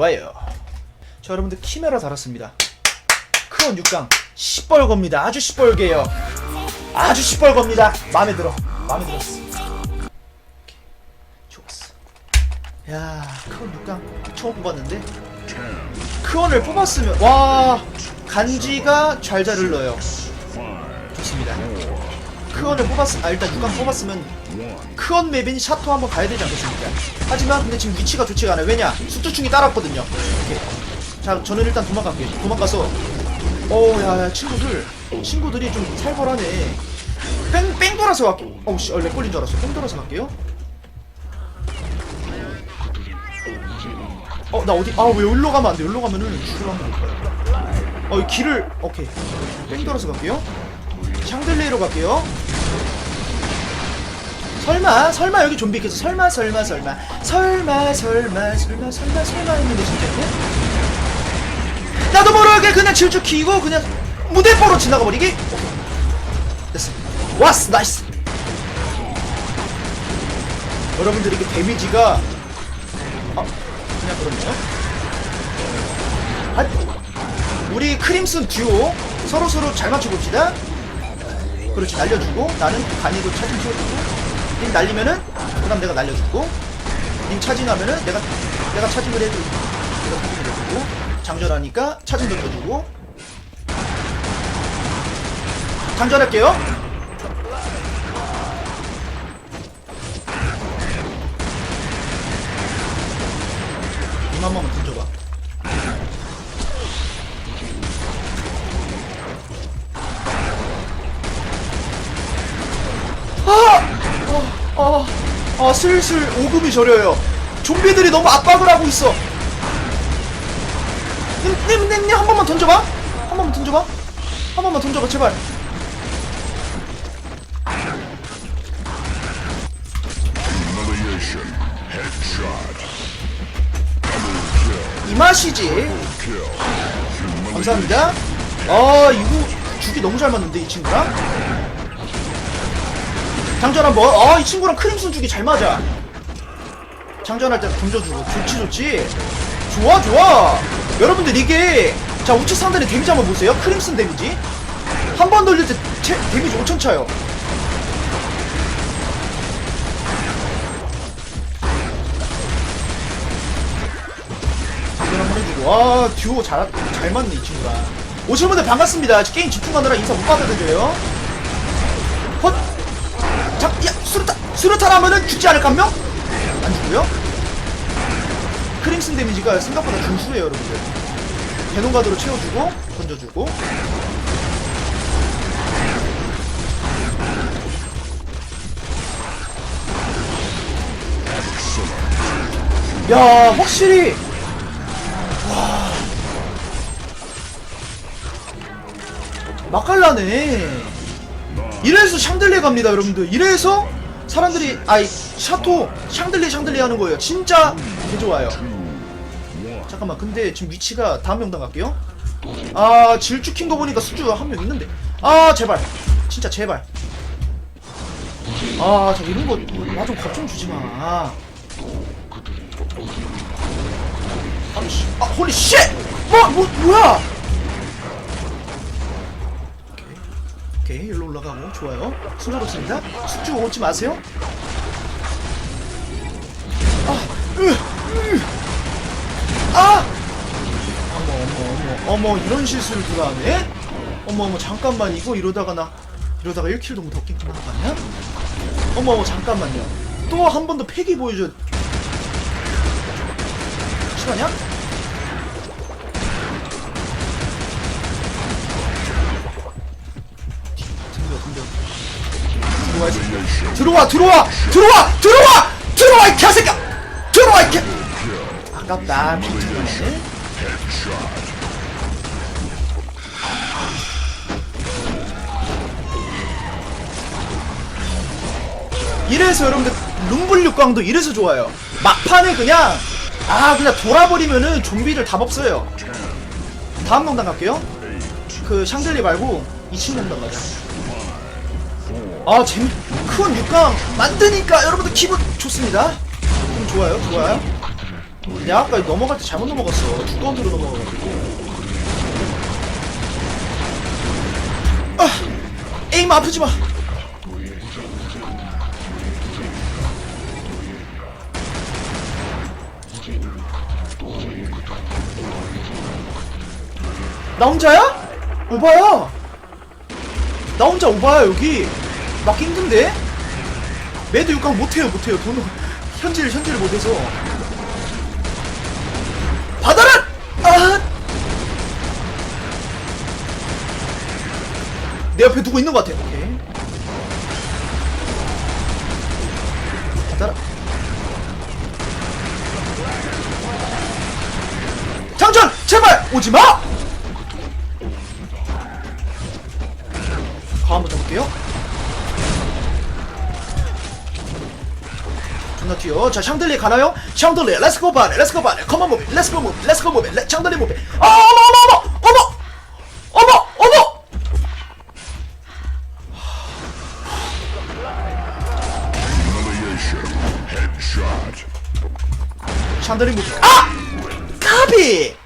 좋아요. 자 여러분들 키메라 달았습니다. 크원 6강 시뻘겁니다. 아주 시뻘게요. 아주 시뻘겁니다. 마음에 들어. 마음에 들었어. 야 크원 6강 처음 뽑았는데 크원을 뽑았으면 와 간지가 잘잘 흘러요. 좋습니다. 크원을 뽑았 아 일단 6강 뽑았으면 크원 맵인 샤토 한번 가야 되지 않겠습니까? 하지만 근데 지금 위치가 좋지가 않아요. 왜냐? 숙주충이 따랐거든요. 오케이. 자, 저는 일단 도망갈게요. 도망가서 어, 야, 야, 친구들, 친구들이 좀 살벌하네. 뺑, 뺑 돌아서 갈게요. 어우, 씨, 얼레 꼴린 줄 알았어. 뺑 돌아서 갈게요. 어, 나 어디, 아, 왜 여기로 가면 안 돼? 여기로 가면은 죽으러 한번 될 거야. 어, 이 길을, 오케이. 뺑 돌아서 갈게요. 샹들리에로 갈게요. 설마 설마 여기 좀비 있겠어. 설마 설마 설마. 설마 설마 설마 설마 설마 했는데 진짜인데 나도 모르게 그냥 질주 키고 그냥 무대포로 지나가 버리기? 됐어 왔어 나이스. 여러분들 이게 데미지가 아 그냥 그렇네요. 아, 우리 크림슨 듀오 서로 서로 잘 맞춰봅시다 그렇지 날려주고 나는 간이도 차진 키워주고 님 날리면은 그다음 내가 날려주고 님 차징하면은 내가 내가 차징을 해주고 내가 차징을 해주고 장전하니까 차징 던져주고. 장전할게요. 님 한 번만 던져 아! 아, 아, 슬슬 오금이 저려요. 좀비들이 너무 압박을 하고 있어. 님, 님, 님, 님, 한 번만 던져봐. 한 번만 던져봐. 한 번만 던져봐, 제발. 이 맛이지. 감사합니다. 아, 이거 죽이 너무 잘 맞는데, 이 친구랑? 장전 한 번. 아, 이 친구랑 크림슨 죽이 잘 맞아. 장전할 때 던져주고. 좋지, 좋지. 좋아, 좋아. 여러분들, 이게. 자, 우측 상단의 데미지 한번 보세요. 크림슨 데미지. 한 번 돌릴 때 체, 데미지 5천 차요. 한번. 아, 듀오 잘, 잘 맞네, 이 친구랑. 오신 분들 반갑습니다. 게임 집중하느라 인사 못 받아드려요. 수류탄! 하면은 죽지 않을까, 한 명? 안 죽고요 크림슨 데미지가 생각보다 준수해요, 여러분들. 대논가드로 채워주고, 던져주고. 야, 확실히. 와. 맛깔나네. 이래서 샹들리에 갑니다, 여러분들. 이래서 사람들이 아이 샤토 샹들리 샹들리 하는 거예요. 진짜 개 좋아요. 잠깐만, 근데 지금 위치가 다음 명당 갈게요. 아, 질주 킨거 보니까 수주 한 명 있는데. 아, 제발. 진짜 제발. 아, 저 이런 거나좀겁좀 주지 마. 아, 씨. 아, 홀리 쉣! 뭐, 뭐, 뭐야? 오케이 일로 올라가고 좋아요 순조롭습니다 숙주 오지 마세요 아, 으, 으. 아! 어머 어머 어머 이런 실수를 누가 하네? 어머 어머 잠깐만 이거 이러다가 나 이러다가 1킬도 못 얻긴 끝나는 거 아니야? 어머 어머 잠깐만요 또 한 번 더 패기 보여줘 실화냐? 들어와 들어와 들어와 들어와! 들어와 이 개새끼야! 들어와 이 개! 아깝다 미쳤네 이래서 여러분들 룸블 6강도 이래서 좋아요. 막판에 그냥 아 그냥 돌아버리면은 좀비를 답 없어요. 다음 농담 갈게요. 그 샹들리 말고 2층 농담 가자 아 재미 큰 6강 만드니까 여러분들 기분 좋습니다. 기분 좋아요 좋아요. 내가 아까 넘어갈 때 잘못 넘어갔어. 주건으로 넘어가가지고. 아 에임 아프지 마. 나 혼자야? 오바야? 나 혼자 오바야 여기 막기 힘든데? 매드 6강 못해요 못해요 돈은 현질 현질을 못해서 받아라! 아! 내 옆에 누구 있는 것 같아 오케이 받아라 장전! 제발! 오지마! 존나 튀어. 자, 샹들리 가나요? 샹들리, 렛츠고 바레, 렛츠고 바레, 컴온 무비, 렛츠고 무비, 렛츠고 무비, 레, 샹들리 무비. 아, 어머, 어머, 어머, 어머, 어머, 어머. 샹들리 무비. 아! 카비!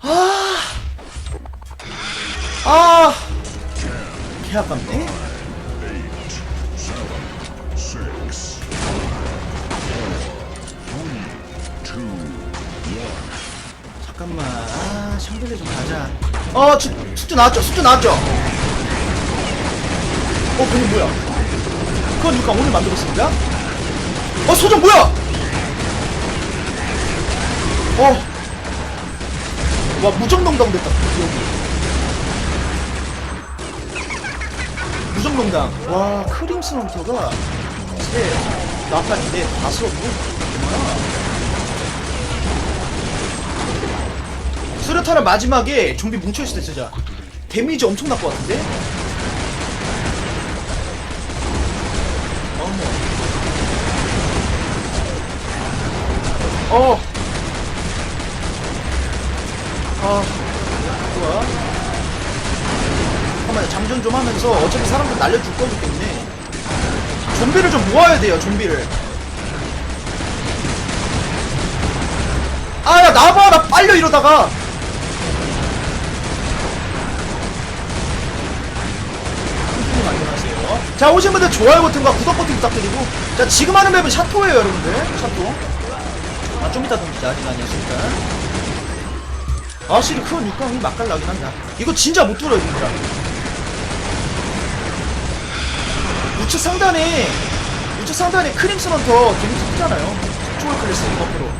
아. 아. 개 아깝네. 잠깐만. 아, 샹들리 좀 가자. 어, 숙, 숙주 나왔죠? 숙주 나왔죠? 어, 그게 뭐야? 그건 누가 오늘 만들었습니다? 어, 소정 뭐야? 어. 와, 무정농당 됐다. 여기. 무정농당. 와, 크림슨 헌터가 세, 나팔인데 다스럽고. 수류탄을 마지막에 좀비 뭉쳐있을 때 진짜 데미지 엄청 날 것 같은데? 어머. 어. 아, 좋아. 잠깐만요, 장전 좀 하면서 어차피 사람들 날려줄 거기 때문에 좀비를 좀 모아야 돼요, 좀비를. 아, 야, 나봐, 나 빨려 이러다가. 자, 오신 분들 좋아요 버튼과 구독 버튼 부탁드리고. 자, 지금 하는 맵은 샤토예요, 여러분들. 샤토. 아, 좀 이따 던지자. 아직 아니었으니까. 아, 확실히 큰 6강이 맛깔나긴 한다. 이거 진짜 못 뚫어요, 얘들 우측 상단에, 우측 상단에 크림슨 헌터 데미지 크잖아요. 초월 클래스 버프로.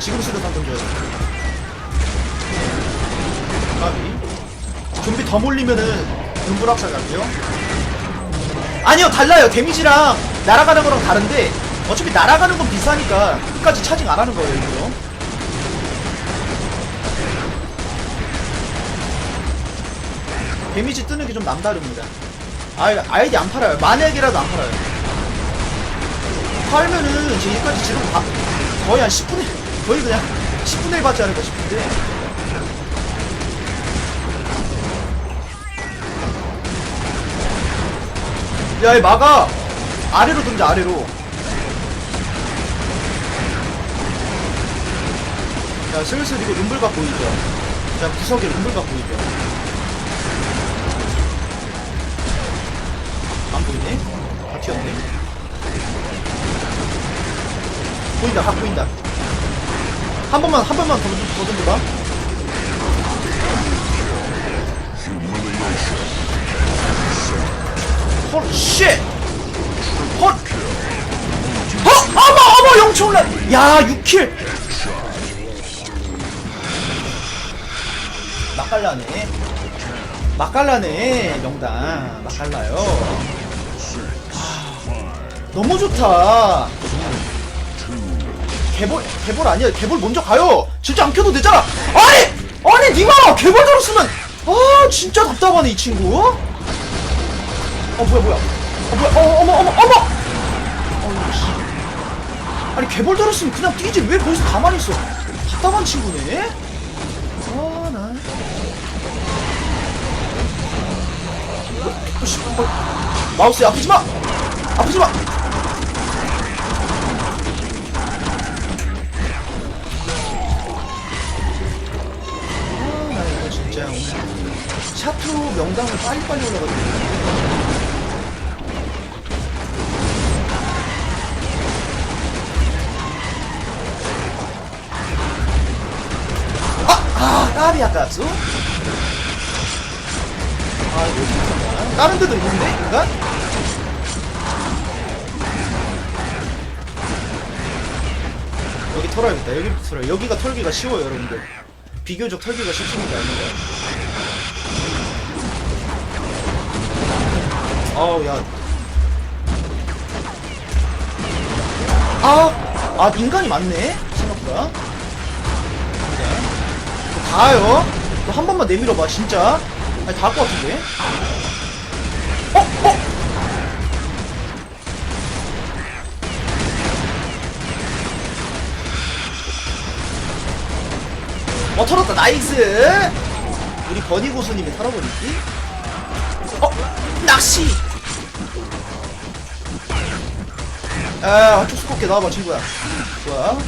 지금 수류탄 던져야 돼. 까비. 좀비 더 몰리면은 눈불학살 갈게요. 아니요, 달라요. 데미지랑 날아가는 거랑 다른데, 어차피 날아가는 건 비싸니까 끝까지 차징 안 하는 거예요, 이거. 데미지 뜨는 게 좀 남다릅니다. 아, 아이디 안 팔아요. 만약이라도 안 팔아요. 팔면은 이제 여기까지 지금 다 거의 한 10분의 거의 그냥 10분의 1 받지 않을까 싶은데 야, 이 막아! 아래로 던져, 아래로. 자, 슬슬 이거 눈불각 보이죠? 자, 구석에 눈불각 보이죠? 다 튀었네. 보인다, 각 보인다. 한 번만, 한 번만 더, 더 던져봐. Humiliation. 헐, 쉣! 헐! 어! 어머, 어머, 영초 올라! 야, 6킬! 맛깔나네. 맛깔나네, 명당. 맛깔나요. 아, 너무 좋다. 개볼, 개볼 아니야. 개볼 먼저 가요. 진짜 안 켜도 되잖아. 아니! 아니, 니가 개볼 들었으면, 아, 진짜 답답하네, 이 친구. 어 뭐야 뭐야 어 뭐야 어 어머 어머 어머 어 씨. 아니 개벌 들었으면 그냥 뛰지 왜 거기서 가만히 있어 답답한 친구네 아나 씨, 어, 마우스 아프지 마! 아프지 마! 샤투 명당을 빨리빨리 올라가지고. 아! 아! 까비 아까수? 아, 이거 어떻게 다른 데도 있는데? 인간? 여기 털어야겠다. 여기 털어. 여기가 털기가 쉬워요, 여러분들. 비교적 털기가 쉽습니다, 여러분들. 아우, 야. 아! 아, 인간이 많네? 생각보다. 자, 다요. 너한 번만 내밀어봐, 진짜. 아니, 다할 것 같은데? 어? 어? 어, 털었다. 나이스! 우리 버니 고수님이 털어버리기? 어? 낚시! 아, 초스럽게 나와봐, 친구야. 좋아. 어?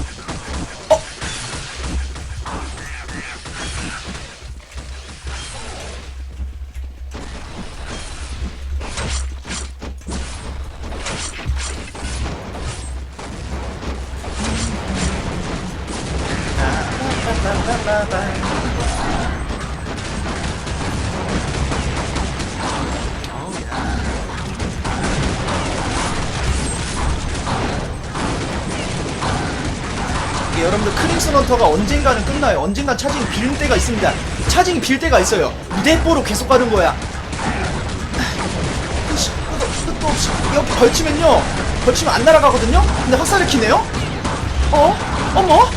이 게 여러분들 크림슨 헌터가 언젠가는 끝나요. 언젠간 차징이 빌 때가 있습니다. 차징이 빌 때가 있어요. 이대뽀로 계속 가는 거야. 씨, 끝도, 없이 여기 걸치면요. 걸치면 안 날아가거든요? 근데 학살을 키네요? 어? 어머? 아,